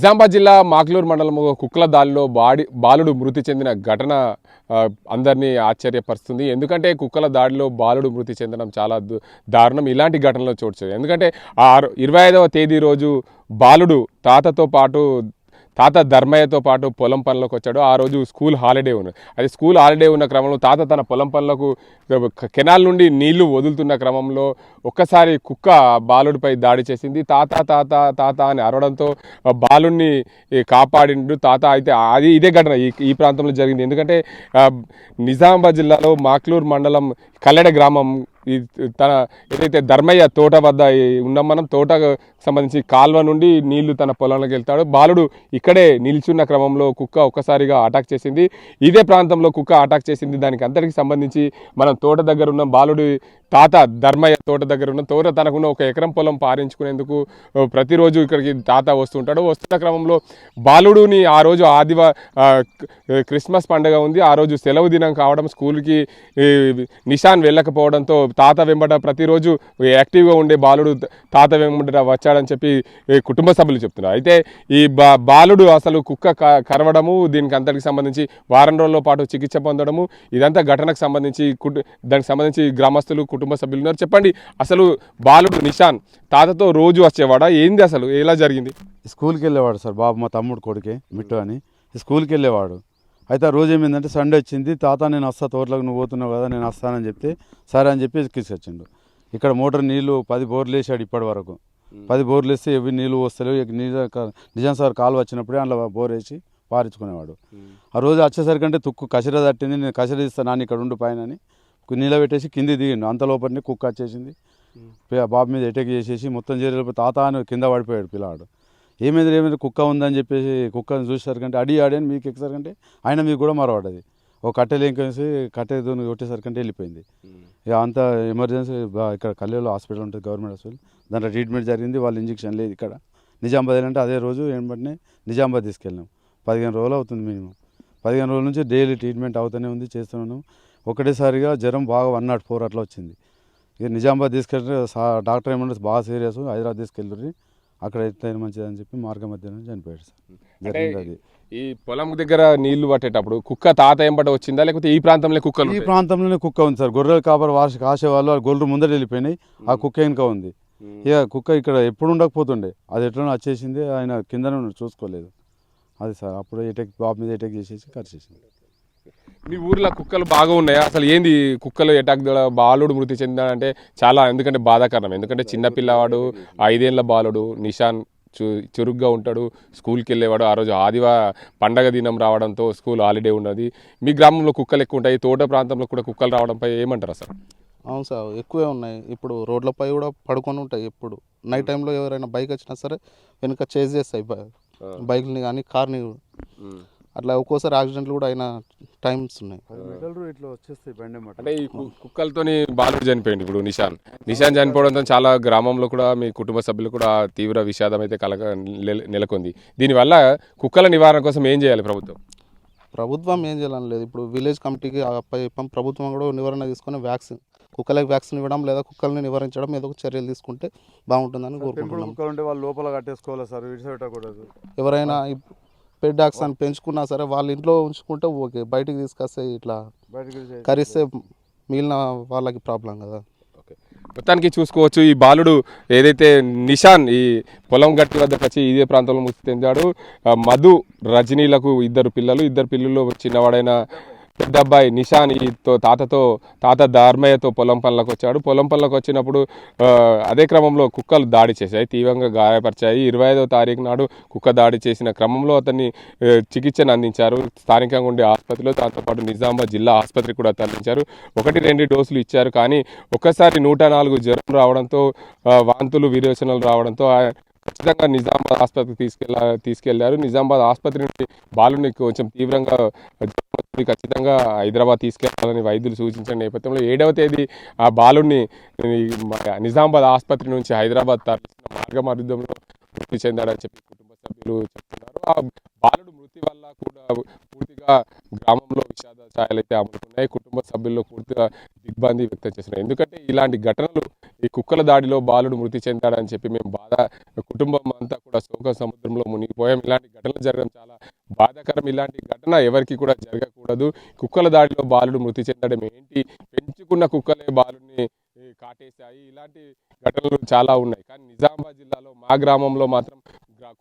నిజామాబాద్ జిల్లా మాక్లూరు మండలం కుక్కల దాడిలో బాడి బాలుడు మృతి చెందిన ఘటన అందరినీ ఆశ్చర్యపరుస్తుంది. ఎందుకంటే కుక్కల దాడిలో బాలుడు మృతి చెందడం చాలా దారుణం. ఇలాంటి ఘటనలో చోటు ఎందుకంటే ఆ ఇరవై ఐదవ తేదీ రోజు బాలుడు తాతతో పాటు తాత ధర్మయ్యతో పాటు పొలం పనులకు వచ్చాడు. ఆ రోజు స్కూల్ హాలిడే ఉన్నది అది స్కూల్ హాలిడే ఉన్న క్రమంలో తాత తన పొలం పనులకు కెనాల్ నుండి నీళ్ళు వదులుతున్న క్రమంలో ఒక్కసారి కుక్క బాలుడిపై దాడి చేసింది. తాత తాత తాత అని అరవడంతో బాలుడిని కాపాడిండు. తాత అయితే అది ఇదే ఘటన ఈ ఈ ప్రాంతంలో జరిగింది. ఎందుకంటే నిజామాబాద్ జిల్లాలో మాక్లూర్ మండలం కల్లెడ గ్రామం ఈ తన ఏదైతే ధర్మయ్య తోట వద్ద ఈ ఉన్నాం మనం తోటకు సంబంధించి కాల్వ నుండి నీళ్ళు తన పొలంలోకి వెళ్తాడు. బాలుడు ఇక్కడే నిల్చున్న క్రమంలో కుక్క ఒక్కసారిగా అటాక్ చేసింది. ఇదే ప్రాంతంలో కుక్క అటాక్ చేసింది. దానికి అంతటికి సంబంధించి మనం తోట దగ్గర ఉన్న బాలుడి తాత ధర్మయ్య తోట దగ్గర ఉన్న తోట తనకున్న ఒక ఎకరం పొలం పారించుకునేందుకు ప్రతిరోజు ఇక్కడికి తాత వస్తుంటాడు వస్తున్న క్రమంలో బాలుడుని ఆ రోజు ఆదివ క్రిస్మస్ పండుగ ఉంది. ఆ రోజు సెలవు దినం కావడం స్కూల్కి నిషాన్ వెళ్ళకపోవడంతో తాత వెంబట ప్రతిరోజు యాక్టివ్గా ఉండే బాలుడు తాత వెంబట వచ్చాడని చెప్పి కుటుంబ సభ్యులు చెప్తున్నారు. అయితే ఈ బా బాలుడు అసలు కుక్క క- కరవడము దీనికి అంతటికి సంబంధించి వారం రోజుల పాటు చికిత్స పొందడము ఇదంతా ఘటనకు సంబంధించి కుటు దానికి సంబంధించి గ్రామస్తులు కుటుంబ సభ్యులు ఉన్నారు. చెప్పండి అసలు బాలుడు నిషాన్ తాతతో రోజు వచ్చేవాడా? ఏంది అసలు? ఎలా జరిగింది? స్కూల్కి వెళ్ళేవాడు సార్ బాబు మా తమ్ముడు కొడుకే మిట్టు అని. స్కూల్కి వెళ్ళేవాడు. అయితే ఆ రోజు ఏమైందంటే సండే వచ్చింది తాత నేను వస్తా తోటలోకి నువ్వు పోతున్నావు కదా నేను వస్తానని చెప్తే సరే అని చెప్పి తీసుకొచ్చిండు. ఇక్కడ మోటార్ నీళ్ళు పది బోర్లు వేసాడు ఇప్పటి వరకు. పది బోర్లు వేస్తే ఎవి నీళ్ళు వస్తలేవు నీళ్ళ నిజాం సార్ కాలు వచ్చినప్పుడే అందులో బోర్ వేసి పారించుకునేవాడు. ఆ రోజు వచ్చేసరికంటే తుక్కు కసిర తట్టింది నేను కసిర ఇస్తాను నాన్న ఇక్కడ ఉండు పైన అని. నీళ్ళ పెట్టేసి కింది దిగిండు. అంత లోపలనే కుక్క వచ్చేసింది. బాబు మీద అటాక్ చేసేసి మొత్తం చేరేలోపు తాత అని కింద పడిపోయాడు పిల్లాడు. ఏమైంది ఏమైంది కుక్క ఉందని చెప్పేసి కుక్కని చూసేసరికంటే అడి ఆడి అని మీకు ఎక్కేసరికంటే ఆయన మీకు కూడా మరవాడది ఒక కట్టెలు ఇంకేసి కట్టెతో కొట్టేసరికంటే వెళ్ళిపోయింది. ఇక అంత ఎమర్జెన్సీ ఇక్కడ కల్లెలో హాస్పిటల్ ఉంటుంది గవర్నమెంట్ హాస్పిటల్. దాంట్లో ట్రీట్మెంట్ జరిగింది వాళ్ళు ఇంజక్షన్ లేదు ఇక్కడ. నిజామాబాద్ అంటే అదే రోజు వెంటనే నిజామాబాద్ తీసుకెళ్ళాం. పదిహేను రోజులు అవుతుంది మినిమం. పదిహేను రోజుల నుంచి డైలీ ట్రీట్మెంట్ అవుతూనే ఉంది చేస్తున్నాను ఒకటేసారిగా జ్వరం బాగా వన్ నాట్ ఫోర్ అట్లా వచ్చింది. ఇక నిజామాబాద్ తీసుకెళ్తే సా- డాక్టర్ ఏమంటే బాగా సీరియస్ హైదరాబాద్ తీసుకెళ్ళి అక్కడ అయితే మంచిది అని చెప్పి మార్గ మధ్యలో చనిపోయాడు సార్. జరిగింది అది. ఈ పొలం దగ్గర నీళ్ళు పట్టేటప్పుడు కుక్క తాత ఎంబట వచ్చిందా? లేకపోతే ఈ ప్రాంతంలో కుక్కలు ఈ? ప్రాంతంలోనే కుక్క ఉంది సార్. గొర్రెల కాపర్ వార్ష కాసే వాళ్ళు ఆ గొర్రెలు ముందర వెళ్ళిపోయినాయి. ఆ కుక్క వెనుక ఉంది. ఇక కుక్క ఇక్కడ ఎప్పుడు ఉండకపోతుండే. అది ఎట్లనో వచ్చేసింది ఆయన కిందనే చూసుకోలేదు. అది సార్ అప్పుడు ఎటెక్ బాబు మీద ఎటెక్ చేసేసి కరిచేసింది మీ ఊర్లో కుక్కలు బాగా ఉన్నాయా? అసలు ఏంది కుక్కలు ఎటాక్ బాలుడు మృతి చెందాడంటే చాలా ఎందుకంటే బాధాకరం. ఎందుకంటే చిన్న పిల్లవాడు ఐదేళ్ళ బాలుడు నిషాన్ చు చురుగ్గా ఉంటాడు స్కూల్కి వెళ్ళేవాడు. ఆ రోజు ఆదివా పండగ దినం రావడంతో స్కూల్ హాలిడే ఉన్నది. మీ గ్రామంలో కుక్కలు ఎక్కువ ఉంటాయి. తోట ప్రాంతంలో కూడా కుక్కలు రావడంపై ఏమంటారు అసలు? అవును సార్ ఎక్కువే ఉన్నాయి. ఇప్పుడు రోడ్లపై కూడా పడుకొని ఉంటాయి ఎప్పుడు. నైట్ టైంలో ఎవరైనా బైక్ వచ్చినా సరే వెనుక చేజ్ చేస్తాయి బైక్ని కానీ కార్ని అట్లా ఒక్కోసారి యాక్సిడెంట్లు కూడా అయిన టైమ్స్ ఉన్నాయి. ఇట్లా వచ్చేస్తాయి బండి అంటే ఈ కుక్కలతోని బాలుడు చనిపోయింది ఇప్పుడు నిషాన్. నిషాన్ చనిపోవడంతో చాలా గ్రామంలో కూడా మీ కుటుంబ సభ్యులు కూడా తీవ్ర విషాదం అయితే కలగ నెల- నెలకొంది. దీనివల్ల కుక్కల నివారణ కోసం ఏం చేయాలి ప్రభుత్వం? ప్రభుత్వం ఏం చేయాలని లేదు. ఇప్పుడు విలేజ్ కమిటీకి అప్పచెప్పాం ప్రభుత్వం కూడా నివారణ తీసుకొని వ్యాక్సిన్ కుక్కలకి వ్యాక్సిన్ ఇవ్వడం లేదా కుక్కల్ని నివారించడం ఏదో ఒక చర్యలు తీసుకుంటే బాగుంటుందని కోరుకుంటున్నాం. కుక్కలు ఉంటే వాళ్ళు లోపల కట్టేసుకోవాలి సార్? విడిచిపెట్టకూడదు ఎవరైనా పెట్ డాగ్స్ అని పెంచుకున్నా సరే వాళ్ళ ఇంట్లో ఉంచుకుంటే ఓకే బయటికి తీసుకొస్తే ఇట్లా కరిస్తే మిగిలిన వాళ్ళకి ప్రాబ్లం కదా. మొత్తానికి చూసుకోవచ్చు ఈ బాలుడు ఏదైతే నిషాన్ ఈ పొలం గట్టి వద్దకు వచ్చి ఇదే ప్రాంతంలో మృతి చెందాడు మధు రజనీలకు ఇద్దరు పిల్లలు ఇద్దరు పిల్లలు చిన్నవాడైన పెద్ద అబ్బాయి నిషాన్ ఈ తాతతో తాత ధార్మయ్యతో పొలం పనులకు వచ్చాడు. పొలం పనులకు వచ్చినప్పుడు అదే క్రమంలో కుక్కలు దాడి చేశాయి తీవ్రంగా గాయపరిచాయి. ఇరవై ఐదో తారీఖు నాడు కుక్క దాడి చేసిన క్రమంలో అతన్ని చికిత్సను అందించారు. స్థానికంగా ఉండే ఆసుపత్రిలో దాంతోపాటు నిజామాబాద్ జిల్లా ఆసుపత్రికి కూడా తరలించారు. ఒకటి రెండు డోసులు ఇచ్చారు. కానీ ఒక్కసారి నూట నాలుగు జ్వరం రావడంతో వాంతులు విరోచనలు రావడంతో ఆ- ఖచ్చితంగా నిజామాబాద్ ఆసుపత్రికి తీసుకెళ్ళ తీసుకెళ్ళారు. నిజామాబాద్ ఆసుపత్రి నుండి బాలుని కొంచెం తీవ్రంగా జ్వరం ఖచ్చితంగా హైదరాబాద్ తీసుకెళ్ళాలని వైద్యులు సూచించిన నేపథ్యంలో ఏడవ తేదీ ఆ బాలుడిని నిజామాబాద్ ఆసుపత్రి నుంచి హైదరాబాద్ తరలిసిన మార్గ మధ్యంలో మృతి చెందాడని చెప్పి కుటుంబ సభ్యులు చెప్తున్నారు. ఆ బాలుడు మృతి వల్ల కూడా పూర్తిగా గ్రామంలో విషాద ఛాయలు అయితే అమ్ముతున్నాయి కుటుంబ సభ్యుల్లో పూర్తిగా ఇబ్బంది వ్యక్తం చేస్తున్నారు. ఎందుకంటే ఇలాంటి ఘటనలు ఈ కుక్కల దాడిలో బాలుడు మృతి చెందాడని చెప్పి మేము బాధ కుటుంబం అంతా కూడా శోక సముద్రంలో మునిగిపోయాం. ఇలాంటి ఘటనలు జరగడం చాలా బాధాకరం ఇలాంటి ఘటన ఎవరికి కూడా జరగకూడదు. కుక్కల దాడిలో బాలుడు మృతి చెందడం ఏంటి? పెంచుకున్న కుక్కలే బాలుడిని కాటేశాయి. ఇలాంటి ఘటనలు చాలా ఉన్నాయి. కానీ నిజామాబాద్ జిల్లాలో మా గ్రామంలో మాత్రం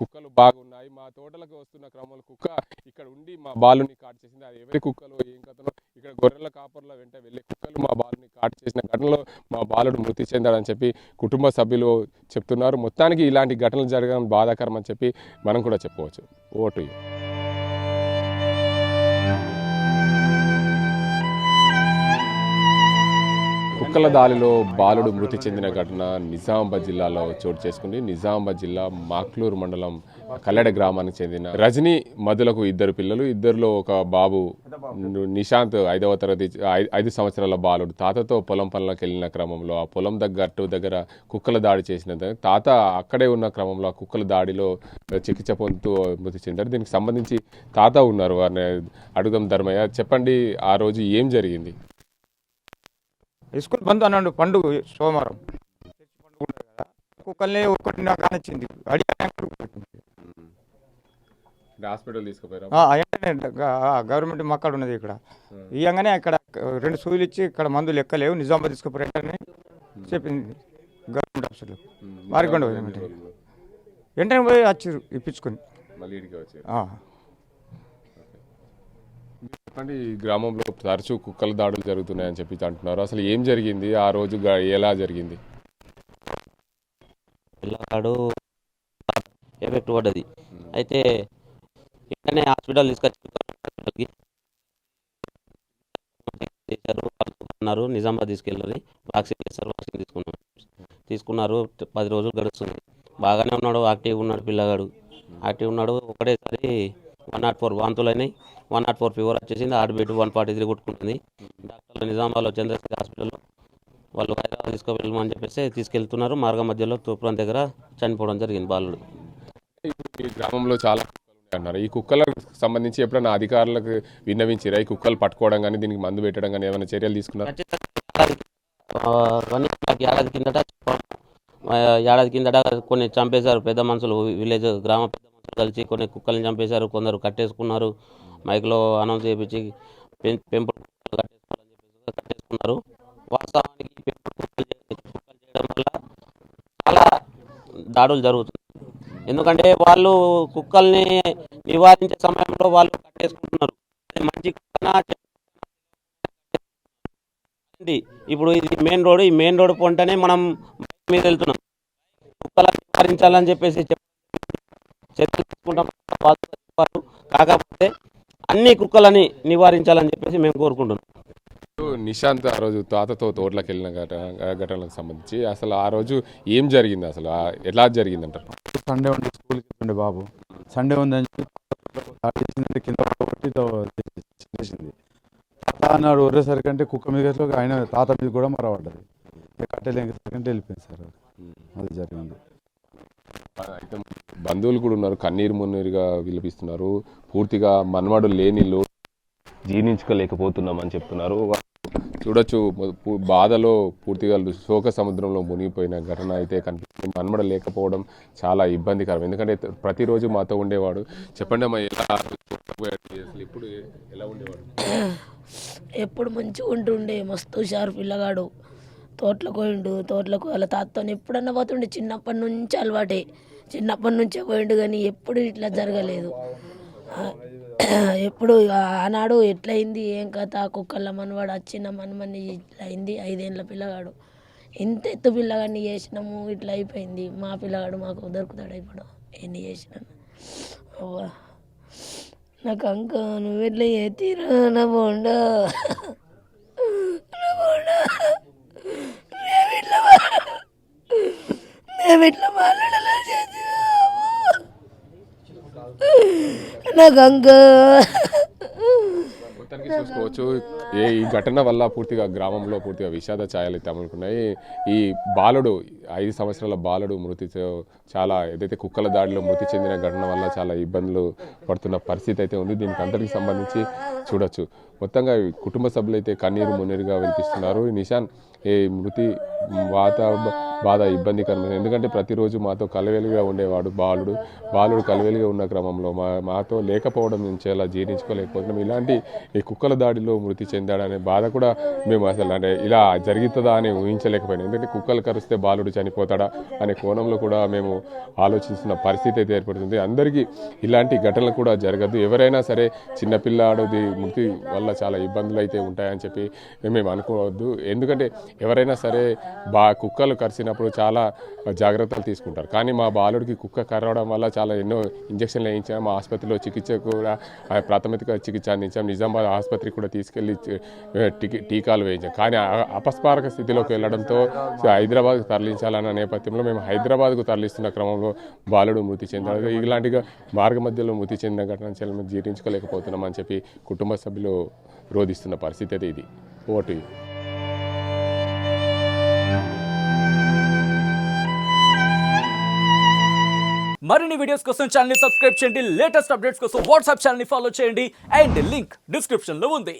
కుక్కలు బాగున్నాయి. మా తోటలకు వస్తున్న క్రమంలో కుక్క ఇక్కడ ఉండి మా బాలుని కాటు చేసింది అది ఎవరి కుక్కలు ఏం కథనో ఇక్కడ గొర్రెల కాపర్ల వెంట వెళ్ళే కుక్కలు మా బాలుని కాటు చేసిన ఘటనలో మా బాలుడు మృతి చెందాడని చెప్పి కుటుంబ సభ్యులు చెప్తున్నారు. మొత్తానికి ఇలాంటి ఘటనలు జరగడం బాధాకరం అని చెప్పి మనం కూడా చెప్పవచ్చు ఓటు కుక్కల దాడిలో బాలుడు మృతి చెందిన ఘటన నిజామాబాద్ జిల్లాలో చోటు చేసుకుంది. నిజామాబాద్ జిల్లా మాక్లూరు మండలం కల్లెడ గ్రామానికి చెందిన రజని మధులకు ఇద్దరు పిల్లలు. ఇద్దరిలో ఒక బాబు నిశాంత్ ఐదవ తరగతి ఐదు సంవత్సరాల బాలుడు. తాతతో పొలం పనులకు వెళ్ళిన క్రమంలో ఆ పొలం దగ్గర దగ్గర కుక్కల దాడి చేసిన తాత అక్కడే ఉన్న క్రమంలో ఆ కుక్కల దాడిలో చికిత్స పొందుతూ మృతి చెందారు దీనికి సంబంధించి తాత ఉన్నారు వారిని అడుగుదాం ధర్మయ్య. చెప్పండి ఆ రోజు ఏం జరిగింది? స్కూల్ బంద్ అన్నాడు. పండుగ సోమవారం. చర్చి పండుగ కదా కుక్కల్ని ఒక్కటి నాకు కానిచ్చింది హాస్పిటల్ తీసుకుపోయారా? గవర్నమెంట్ మక్కడ ఉన్నది ఇక్కడ. ఇయ్యంగానే అక్కడ రెండు సూదులు ఇచ్చి ఇక్కడ మందులు ఎక్కలేవు నిజామాబాద్ తీసుకుపోయారని చెప్పింది గవర్నమెంట్ హాస్పిటల్ మారికొండ వెంటనే పోయి వచ్చారు. ఇప్పించుకొని మళ్ళీ ఇడికి వచ్చారు ఆ. చెప్పండి ఈ గ్రామంలో తరచూ కుక్కల దాడులు జరుగుతున్నాయని చెప్పి అంటున్నారు. అసలు ఏం జరిగింది? ఆ రోజు ఎలా జరిగింది? పిల్లగాడు ఎఫెక్ట్ పడ్డది అయితే వెంటనే హాస్పిటల్ తీసుకొచ్చి చేశారు. అన్నారు నిజామాబాద్ తీసుకెళ్ళాలి. వ్యాక్సిన్ చేశారు. వ్యాక్సిన్ తీసుకున్నారు తీసుకున్నారు. పది రోజులు గడుస్తుంది. బాగానే ఉన్నాడు. యాక్టివ్గా ఉన్నాడు పిల్లగాడు. యాక్టివ్ ఉన్నాడు. ఒకటేసారి వన్ నాట్ ఫోర్ వాంతులు అయినాయి వన్ నాట్ ఫోర్ ఫీవర్ వచ్చేసింది. బీట్ వన్ ఫార్టీ త్రీ కొట్టుకుంటుంది. డాక్టర్లు నిజామాబాద్లో చంద్రశేఖర్ హాస్పిటల్లో వాళ్ళు హైదరాబాద్ తీసుకువెళ్ళమని చెప్పేసి తీసుకెళ్తున్నారు. మార్గం మధ్యలో తూప్రాన్ దగ్గర చనిపోవడం జరిగింది బాలుడు. ఈ గ్రామంలో చాలా అన్నారు. ఈ కుక్కలకు సంబంధించి ఎప్పుడైనా అధికారులకు విన్నవించారా? ఈ కుక్కలు పట్టుకోవడం కానీ దీనికి మందు పెట్టడం కానీ ఏమైనా చర్యలు తీసుకున్నారు? ఏడాది కిందట ఏడాది కిందట కొన్ని చంపేశారు. పెద్ద మనుషులు విలేజ్ గ్రామ పెద్ద కలిసి కొన్ని కుక్కల్ని చంపేశారు కొందరు కట్టేసుకున్నారు. మైక్లో అనౌన్స్ చేయించి పెంపుడు కట్టేసుకోవాలని చెప్పేసి కట్టేసుకున్నారు. వాస్తవానికి పెంపుడు కుక్కలు కుక్కలు చేయడం వల్ల చాలా దాడులు జరుగుతుంది ఎందుకంటే వాళ్ళు కుక్కల్ని నివారించే సమయంలో వాళ్ళు కట్టేసుకుంటున్నారు. మంచి ఇప్పుడు ఇది మెయిన్ రోడ్ ఈ మెయిన్ రోడ్ పొంటనే మనం మీద వెళ్తున్నాం. కుక్కలను నివారించాలని చెప్పేసి చర్యలు తీసుకుంటాం. కాకపోతే అన్ని కుక్కలని నివారించాలని చెప్పేసి మేము కోరుకుంటున్నాం. నిశాంత్ ఆ రోజు తాతతో తోటలకు వెళ్ళిన ఘటన ఘటనలకు సంబంధించి అసలు ఆ రోజు ఏం జరిగింది అసలు? ఎలా జరిగింది అంటారు సండే ఉండి స్కూల్కి వెళ్తుండే బాబు. సండే ఉందని చెప్పి కింద కొట్టి తాత అన్నాడు ఒరేసరికి అంటే కుక్క మీద ఆయన తాత మీద కూడా మరవడ్డది కట్టెలేసరికి వెళ్ళిపోయింది సార్. అది. జరిగింది. బంధువులు కూడా ఉన్నారు. కన్నీరు మున్నీరుగా విలపిస్తున్నారు. పూర్తిగా మనవడు లేని లో జీర్ణించుకోలేకపోతున్నామని చెప్తున్నారు. చూడొచ్చు బాధలో పూర్తిగా శోక సముద్రంలో మునిగిపోయిన ఘటన అయితే కనిపిస్తుంది. మనమడ లేకపోవడం చాలా ఇబ్బందికరం. ఎందుకంటే ప్రతిరోజు మాతో ఉండేవాడు. చెప్పండి అమ్మా ఎలా అసలు ఇప్పుడు ఎలా ఉండేవాడు? ఎప్పుడు మంచిగా ఉంటుండే మస్తు హుషారు పిల్లగాడు. తోటలకు పోయిండు తోటలకు వాళ్ళ తాతతో ఎప్పుడన్నా పోతుండే. చిన్నప్పటి నుంచి అలవాటే. చిన్నప్పటి నుంచే పోయిండు కానీ ఎప్పుడు ఇట్లా జరగలేదు. ఎప్పుడు ఆనాడు ఎట్లయింది ఏం కథ కుక్కల మనవాడు వచ్చిన మనమని ఇట్లా అయింది ఐదేళ్ళ పిల్లగాడు. ఇంత ఎత్తు పిల్లగాడిని చేసినాము ఇట్లా అయిపోయింది. మా పిల్లగాడు మాకు దొరుకుతాడు ఇప్పుడు. ఎన్ని చేసినాను నాకు అంక నువ్వు ఎట్లా ఎత్తిరా నా బోండా? నా బోండా? మేము ఇట్లా మా- చేసి నాకు అంక మొత్తానికి చూసుకోవచ్చు. ఏ ఈ ఘటన వల్ల పూర్తిగా గ్రామంలో పూర్తిగా విషాద ఛాయలు తమనుకున్నాయి ఈ బాలుడు ఐదు సంవత్సరాల బాలుడు మృతితో చాలా ఏదైతే కుక్కల దాడిలో మృతి చెందిన ఘటన వల్ల చాలా ఇబ్బందులు పడుతున్న పరిస్థితి అయితే ఉంది. దీనికి అందరికి సంబంధించి చూడొచ్చు. మొత్తంగా కుటుంబ సభ్యులు అయితే కన్నీరు మున్నీరుగా వినిపిస్తున్నారు. నిషాన్ ఏ మృతి వాత బాధ ఇబ్బందికరమైన ఎందుకంటే ప్రతిరోజు మాతో కలవేలుగా ఉండేవాడు బాలుడు. బాలుడు కలవేలుగా ఉన్న క్రమంలో మా మాతో లేకపోవడం నుంచి అలా జీర్ణించుకోలేకపోతున్నాం. ఇలాంటి ఈ కుక్కల దాడిలో మృతి చెందాడనే బాధ కూడా మేము అసలు అంటే ఇలా జరుగుతుందా అని ఊహించలేకపోయినా. ఎందుకంటే కుక్కలు కరిస్తే బాలుడు చనిపోతాడా అనే కోణంలో కూడా మేము ఆలోచిస్తున్న పరిస్థితి అయితే ఏర్పడుతుంది. అందరికీ ఇలాంటి ఘటనలు కూడా జరగదు ఎవరైనా సరే చిన్నపిల్లాడుది మృతి వల్ల చాలా ఇబ్బందులు అయితే ఉంటాయని చెప్పి మేము అనుకోవద్దు. ఎందుకంటే ఎవరైనా సరే బా కుక్కలు కరిసినప్పుడు చాలా జాగ్రత్తలు తీసుకుంటారు. కానీ మా బాలుడికి కుక్క కరవడం వల్ల చాలా ఎన్నో ఇంజక్షన్లు వేయించాం. మా ఆసుపత్రిలో చికిత్స కూడా ప్రాథమిక చికిత్స అందించాం. నిజామాబాద్ ఆసుపత్రికి కూడా తీసుకెళ్ళి టీకాలు వేయించాం. కానీ అపస్మారక స్థితిలోకి వెళ్ళడంతో హైదరాబాద్ హైదరాబాద్కు తరలించాలన్న నేపథ్యంలో మేము హైదరాబాద్కు తరలిస్తున్న క్రమంలో బాలుడు మృతి చెందాడు ఇలాంటిగా మార్గ మధ్యలో మృతి చెందిన ఘటన చాలా మేము జీర్ణించుకోలేకపోతున్నాం అని చెప్పి కుటుంబ సభ్యులు రోధిస్తున్న పరిస్థితి అయితే ఇది. ఓటు మరిన్ని వీడియోస్ కోసం ఛానల్ సబ్స్క్రైబ్ చేయండి. లేటెస్ట్ అప్డేట్స్ కోసం వాట్సాప్ ఛానల్ ఫాలో చేయండి. అండ్ లింక్ డిస్క్రిప్షన్లో ఉంది.